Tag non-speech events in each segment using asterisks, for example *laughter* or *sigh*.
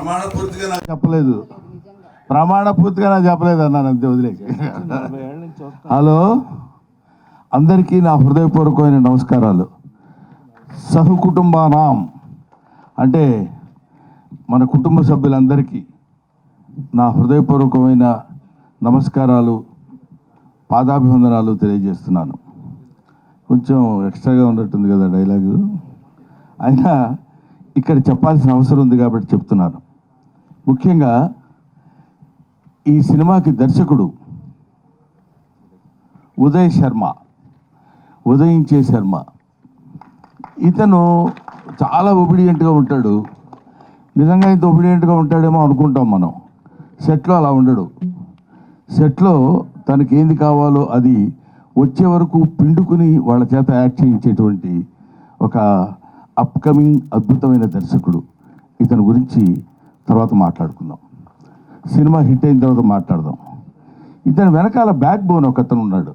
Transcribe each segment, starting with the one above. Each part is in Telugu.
ప్రమాణ పూర్తిగా నాకు చెప్పలేదు. ప్రమాణ పూర్తిగా నాకు చెప్పలేదు అన్నాను అంతే వదిలేసి హలో? అందరికీ నా హృదయపూర్వకమైన నమస్కారాలు. సహకుటుంబానాం. అంటే మన కుటుంబ సభ్యులందరికీ నా హృదయపూర్వకమైన నమస్కారాలు పాదాభివందనాలు తెలియజేస్తున్నాను. కొంచెం ఎక్స్ట్రాగా ఉన్నట్టుంది కదా డైలాగు. అయినా ఇక్కడ చెప్పాల్సిన అవసరం ఉంది కాబట్టి చెప్తున్నాను. ముఖ్యంగా ఈ సినిమాకి దర్శకుడు ఉదయ్ శర్మ ఉదయించే శర్మ. ఇతను చాలా ఒబిడియంట్గా ఉంటాడు. నిజంగా ఇంత ఒబిడియంట్గా ఉంటాడేమో అనుకుంటాం మనం. సెట్లో అలా ఉండడు. సెట్లో తనకి ఏంది కావాలో అది వచ్చే వరకు పిండుకుని వాళ్ళ చేత యాక్ట్ చేయించేటువంటి ఒక అప్కమింగ్ అద్భుతమైన దర్శకుడు. ఇతని గురించి తర్వాత మాట్లాడుకుందాం. సినిమా హిట్ అయిన తర్వాత మాట్లాడదాం. ఇతని వెనకాల బ్యాక్ బోన్ ఒక అతను ఉన్నాడు.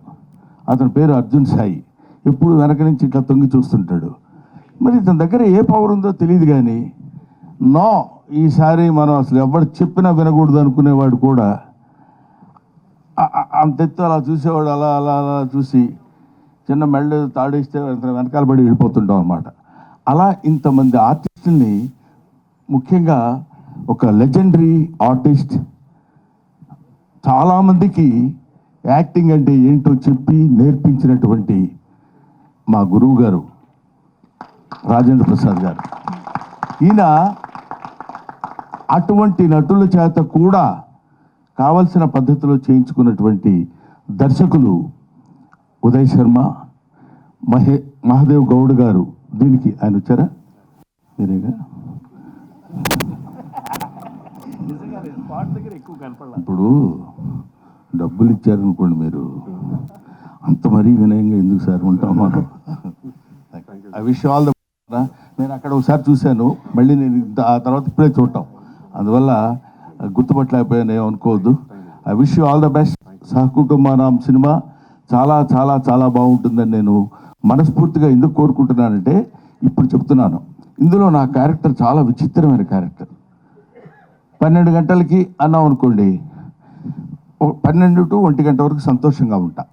అతని పేరు అర్జున్ సాయి. ఎప్పుడు వెనక నుంచి ఇట్లా తొంగి చూస్తుంటాడు. మరి ఇతని దగ్గర ఏ పవర్ ఉందో తెలియదు కానీ నో ఈసారి మనం అసలు ఎవడు చెప్పినా వినకూడదు అనుకునేవాడు కూడా అంత ఎత్తు అలా చూసేవాడు అలా అలా అలా చూసి చిన్న మెళ్ళు తాడేస్తే వెనకాల పడి వెళ్ళిపోతుంటాం అనమాట అలా ఇంతమంది ఆర్టిస్టుల్ని ముఖ్యంగా ఒక లెజెండరీ ఆర్టిస్ట్ చాలామందికి యాక్టింగ్ అంటే ఏంటో చెప్పి నేర్పించినటువంటి మా గురువు గారు రాజేంద్ర ప్రసాద్ గారు. ఈయన అటువంటి నటుల చేత కూడా కావలసిన పద్ధతిలో చేయించుకున్నటువంటి దర్శకులు ఉదయ్ శర్మ మహే మహాదేవ్ గౌడ్ గారు. దీనికి ఆయన వచ్చారా? మీరేగా? ఇప్పుడు డబ్బులు ఇచ్చారనుకోండి మీరు. అంత మరీ వినయంగా ఎందుకు సార్ ఉంటాం మనం? ఐ విష్ ఆల్ ద నేను అక్కడ ఒకసారి చూశాను. మళ్ళీ నేను ఆ తర్వాత ఇప్పుడే చూడటం. అందువల్ల గుర్తుపట్టలేకపోయాను ఏమనుకోవద్దు I wish all the best సహకుటుంబానాం సినిమా. చాలా చాలా చాలా బాగుంటుందని నేను మనస్ఫూర్తిగా ఎందుకు కోరుకుంటున్నానంటే ఇప్పుడు చెప్తున్నాను. ఇందులో నా క్యారెక్టర్ చాలా విచిత్రమైన క్యారెక్టర్. పన్నెండు గంటలకి అన్నాం అనుకోండి పన్నెండు టు ఒంటి గంట వరకు సంతోషంగా ఉంటా.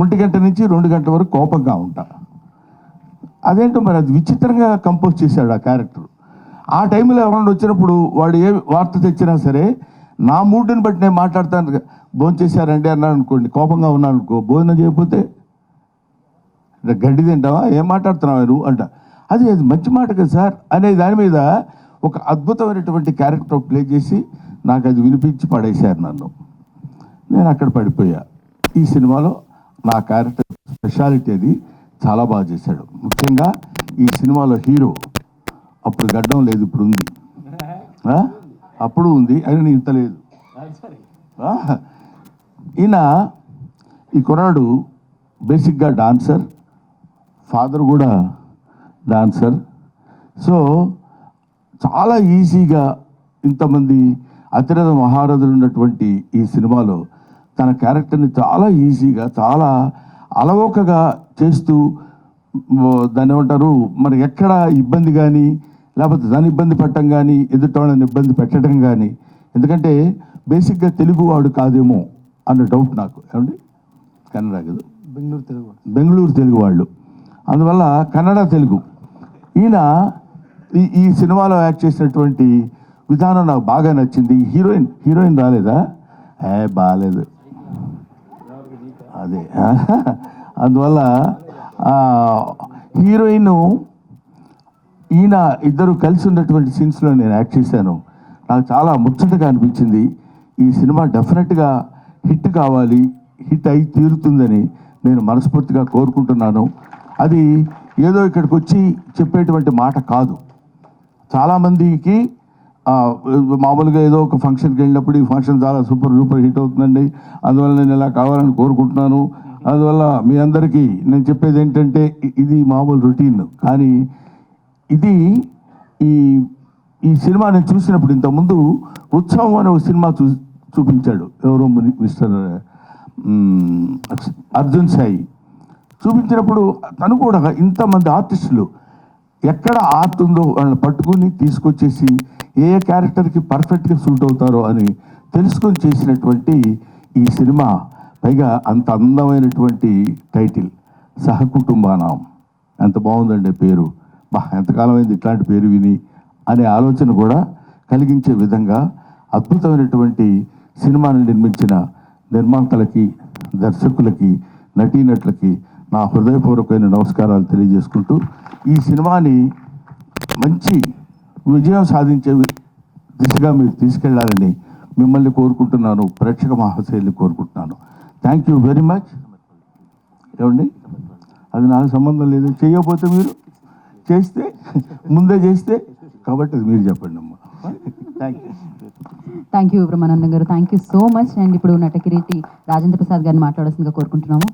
ఒంటి గంట నుంచి రెండు గంట వరకు కోపంగా ఉంటా. అదేంటో మరి అది విచిత్రంగా కంపోజ్ చేశాడు ఆ క్యారెక్టర్. ఆ టైంలో ఎవరైనా వచ్చినప్పుడు వాడు ఏ వార్త తెచ్చినా సరే నా మూడ్ని బట్టి నేను మాట్లాడతాను భోజనం చేశారండి అన్నాను అనుకోండి కోపంగా ఉన్నాను అనుకో భోజనం చేయకపోతే గడ్డి తింటావా? ఏం మాట్లాడుతున్నావు నువ్వు? అంట. అది అది మంచి మాట కదా సార్. అనే దాని మీద ఒక అద్భుతమైనటువంటి క్యారెక్టర్ ప్లే చేసి నాకు అది వినిపించి పడేశారు నన్ను. నేను అక్కడ పడిపోయా. ఈ సినిమాలో నా క్యారెక్టర్ స్పెషాలిటీ అది చాలా బాగా చేశాడు. ముఖ్యంగా ఈ సినిమాలో హీరో అప్పుడు గడ్డం లేదు ఇప్పుడు ఉంది. అప్పుడు ఉంది అయినా ఇంత లేదు. ఈయన ఈ కుర్రాడు బేసిక్గా డాన్సర్ ఫాదర్ కూడా డాన్సర్. సో చాలా ఈజీగా ఇంతమంది అతిరథ మహారథులు ఉన్నటువంటి ఈ సినిమాలో తన క్యారెక్టర్ని చాలా ఈజీగా చాలా అలవోకగా చేస్తూ దాన్ని ఏమంటారు మరి ఎక్కడ ఇబ్బంది కానీ లేకపోతే దాని ఇబ్బంది పెట్టడం కానీ ఎదుటి ఇబ్బంది పెట్టడం కానీ ఎందుకంటే బేసిక్గా తెలుగు వాడు కాదేమో అన్న డౌట్ నాకు. ఏమండి? కన్నడ కదా. బెంగళూరు తెలుగు బెంగళూరు తెలుగు వాళ్ళు. అందువల్ల కన్నడ తెలుగు. ఈయన ఈ ఈ సినిమాలో యాక్ట్ చేసినటువంటి విధానం నాకు బాగా నచ్చింది. హీరోయిన్ హీరోయిన్ రాలేదా? ఏ బాగాలేదు అదే. *laughs* అందువల్ల హీరోయిన్ ఈయన ఇద్దరు కలిసి ఉన్నటువంటి సీన్స్లో నేను యాక్ట్ చేశాను. నాకు చాలా ముచ్చటగా అనిపించింది. ఈ సినిమా డెఫినెట్గా హిట్ కావాలి హిట్ అయి తీరుతుందని నేను మనస్ఫూర్తిగా కోరుకుంటున్నాను. అది ఏదో ఇక్కడికి వచ్చి చెప్పేటువంటి మాట కాదు. చాలామందికి మామూలుగా ఏదో ఒక ఫంక్షన్కి వెళ్ళినప్పుడు ఈ ఫంక్షన్ చాలా సూపర్ సూపర్ హిట్ అవుతుందండి. అందువల్ల నేను ఇలా కావాలని కోరుకుంటున్నాను. అందువల్ల మీ అందరికీ నేను చెప్పేది ఏంటంటే ఇది మామూలు రొటీన్. కానీ ఇది ఈ ఈ సినిమా నేను చూసినప్పుడు ఇంతకుముందు ఉత్సవం అనే ఒక సినిమా చూ చూపించాడు. ఎవరో మిస్టర్ అర్జున్ సాయి. చూపించినప్పుడు తను కూడా ఇంతమంది ఆర్టిస్టులు ఎక్కడ ఆర్ట్ ఉందో వాళ్ళని పట్టుకుని తీసుకొచ్చేసి ఏ క్యారెక్టర్కి పర్ఫెక్ట్గా సూట్ అవుతారో అని తెలుసుకొని చేసినటువంటి ఈ సినిమా పైగా అంత అందమైనటువంటి టైటిల్ సహకుటుంబానం. ఎంత బాగుందండి పేరు. బా ఎంతకాలం అయింది ఇట్లాంటి పేరు విని అనే ఆలోచన కూడా కలిగించే విధంగా అద్భుతమైనటువంటి సినిమాని నిర్మించిన నిర్మాతలకి దర్శకులకి నటీనటులకి నా హృదయపూర్వకమైన నమస్కారాలు తెలియజేసుకుంటూ ఈ సినిమాని మంచి విజయం సాధించే దిశగా మీరు తీసుకెళ్ళాలని మిమ్మల్ని కోరుకుంటున్నాను ప్రేక్షక మహాశైలిని కోరుకుంటున్నాను. థ్యాంక్ యూ వెరీ మచ్ ఏమండి? అది నాకు సంబంధం లేదు. చేయకపోతే మీరు చేస్తే ముందే చేస్తే కాబట్టి అది మీరు చెప్పండి అమ్మా. Thank you thank you Brahmanandam garu. Thank you so much and ఇప్పుడు నటకిరీటి రాజేంద్ర ప్రసాద్ గారిని మాట్లాడాల్సిందిగా కోరుకుంటున్నాము.